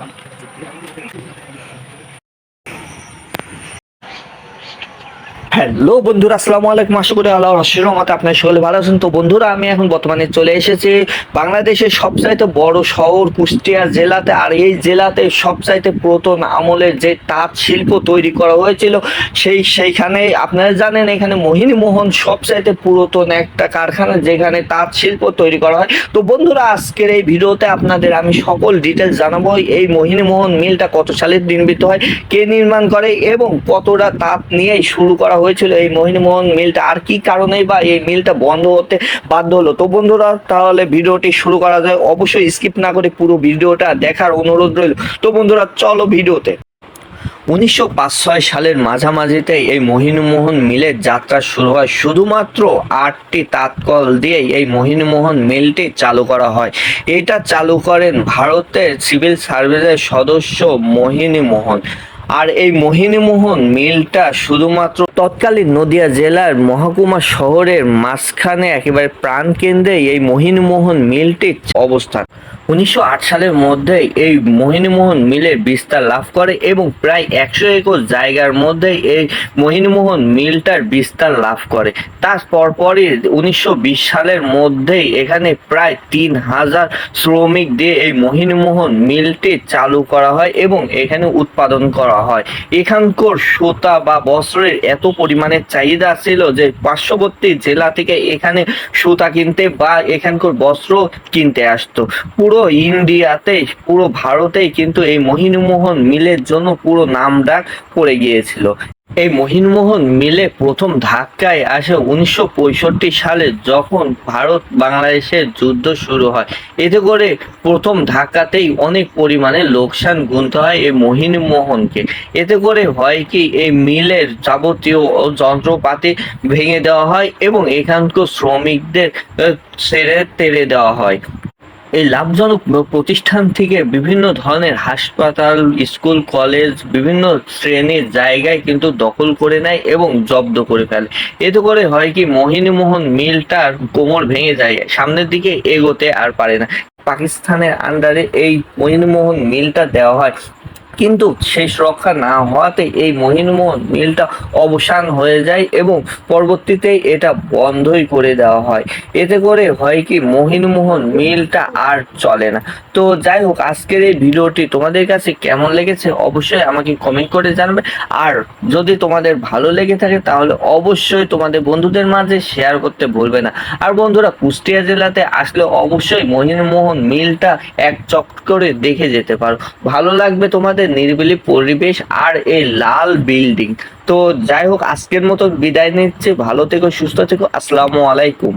把酒倒满。হ্যালো বন্ধুরা, আসসালামু আলাইকুম। আশা করি আল্লাহ রহমতে আপনার সকলে ভালো আছেন। তো বন্ধুরা, আমি এখন বর্তমানে চলে এসেছি বাংলাদেশের সবচাইতে বড় শহর কুষ্টিয়া জেলাতে। আর এই জেলাতে সবচাইতে প্রথম আমলের যে তাঁত শিল্প তৈরি করা হয়েছিল, সেই সেইখানে আপনারা জানেন, এখানে মোহিনী মোহন সবচাইতে পুরাতন একটা কারখানা যেখানে তাঁত শিল্প তৈরি করা হয়। তো বন্ধুরা, আজকের এই ভিডিওতে আপনাদের আমি সকল ডিটেলস জানাব, এই মোহিনী মোহন মিলটা কত সালে নির্মিত হয়, কে নির্মাণ করে এবং কতটা তাঁত নিয়েই শুরু করা হয়েছিল এই মোহিনীমোহন মিলটা। আর কি কারণে বা এই মিলটা বন্ধ হতে বাধ্য হলো? তো বন্ধুরা, তাহলে ভিডিওটি শুরু করা যায়। অবশ্যই স্কিপ না করে পুরো ভিডিওটা দেখার অনুরোধ রইল। তো বন্ধুরা, চলো ভিডিওতে। উনিশশো পাঁচ ছয় সালের মাঝামাঝিতে এই মোহিনীমোহন মিলের যাত্রা শুরু হয়। শুধুমাত্র আটটি তাৎকল দিয়েই এই মোহিনীমোহন মিলটি চালু করা হয়। এটা চালু করেন ভারতের সিভিল সার্ভিসের সদস্য মোহিনী মোহন আর এই মোহিনীমোহন মিলটা শুধুমাত্র তৎকালীন নদিয়া জেলার মহকুমা শহরের মাঝখানে একেবারে প্রাণকেন্দ্রে এই মোহিনীমোহন মিলটির অবস্থান। উনিশশো আট সালের মধ্যে এই মোহিনীমোহন মিলের বিস্তার লাভ করে এবং প্রায় একশো একর জায়গার মধ্যে এই মোহিনীমোহন মিলটার বিস্তার লাভ করে। তার পরপরই উনিশশো বিশ সালের মধ্যেই এখানে প্রায় তিন হাজার শ্রমিক দিয়ে এই মোহিনীমোহন মিলটি চালু করা হয় এবং এখানে উৎপাদন করা হয়। এখানকার সুতা বা বস্ত্রের এত পরিমাণে চাহিদা ছিল যে পার্শ্ববর্তী জেলা থেকে এখানে সুতা কিনতে বা এখানকার বস্ত্র কিনতে আসতো। পুরো ইন্ডিয়াতে, পুরো ভারতেই কিন্তু এই মোহিনীমোহন মিলের জন্য পুরো নাম ডাক পড়ে গিয়েছিল। এই মোহিনমোহন মিলে প্রথম ধাক্কায় আসে উনিশশো পঁয়ষট্টি সালে যখন ভারত বাংলাদেশের যুদ্ধ শুরু হয়। এতে করে প্রথম ধাক্কাতেই অনেক পরিমাণে লোকসান গুনতে হয় এই মোহিনীমোহনকে। এতে করে হয় কি, এই মিলের যাবতীয় যন্ত্রপাতি ভেঙে দেওয়া হয় এবং এখানকার শ্রমিকদের ছেড়ে, তেড়ে দেওয়া হয়। এই লাভজনক প্রতিষ্ঠান থেকে বিভিন্ন ধরনের হাসপাতাল, স্কুল, কলেজ, বিভিন্ন শ্রেণির জায়গায় কিন্তু দখল করে নেয় এবং জব্দ করে ফেলে। এতে করে হয় কি, মোহিনীমোহন মিলটার কোমর ভেঙে যায়, সামনের দিকে এগোতে আর পারে না। পাকিস্তানের আন্ডারে এই মহিনমোহন মিলটা দেওয়া হয়। কিন্তু শেষ রক্ষা না হওয়াতে এই মোহিনীমোহন মিলটা অবসান হয়ে যায় এবং পরবর্তীতে এটা বন্ধই করে দেওয়া হয়। এতে করে হয় কি মহিনমোহন মিলটা আর চলে না। তো যাই হোক, আজকের এই ভিডিওটি তোমাদের কাছে কেমন লেগেছে অবশ্যই আমাকে কমেন্ট করে জানাবে। আর যদি তোমাদের ভালো লেগে থাকে তাহলে অবশ্যই তোমাদের বন্ধুদের মাঝে শেয়ার করতে ভুলবে না। আর বন্ধুরা, কুষ্টিয়া জেলাতে আসলে অবশ্যই মহিনমোহন মিলটা এক চক করে দেখে যেতে পারো। ভালো লাগবে তোমাদের নিরিবিলি পরিবেশ আর এই লাল বিল্ডিং তো যাই হোক, আজকের মতো বিদায় নিচ্ছে। ভালো থেকো, সুস্থ থেকো। আসসালামু আলাইকুম।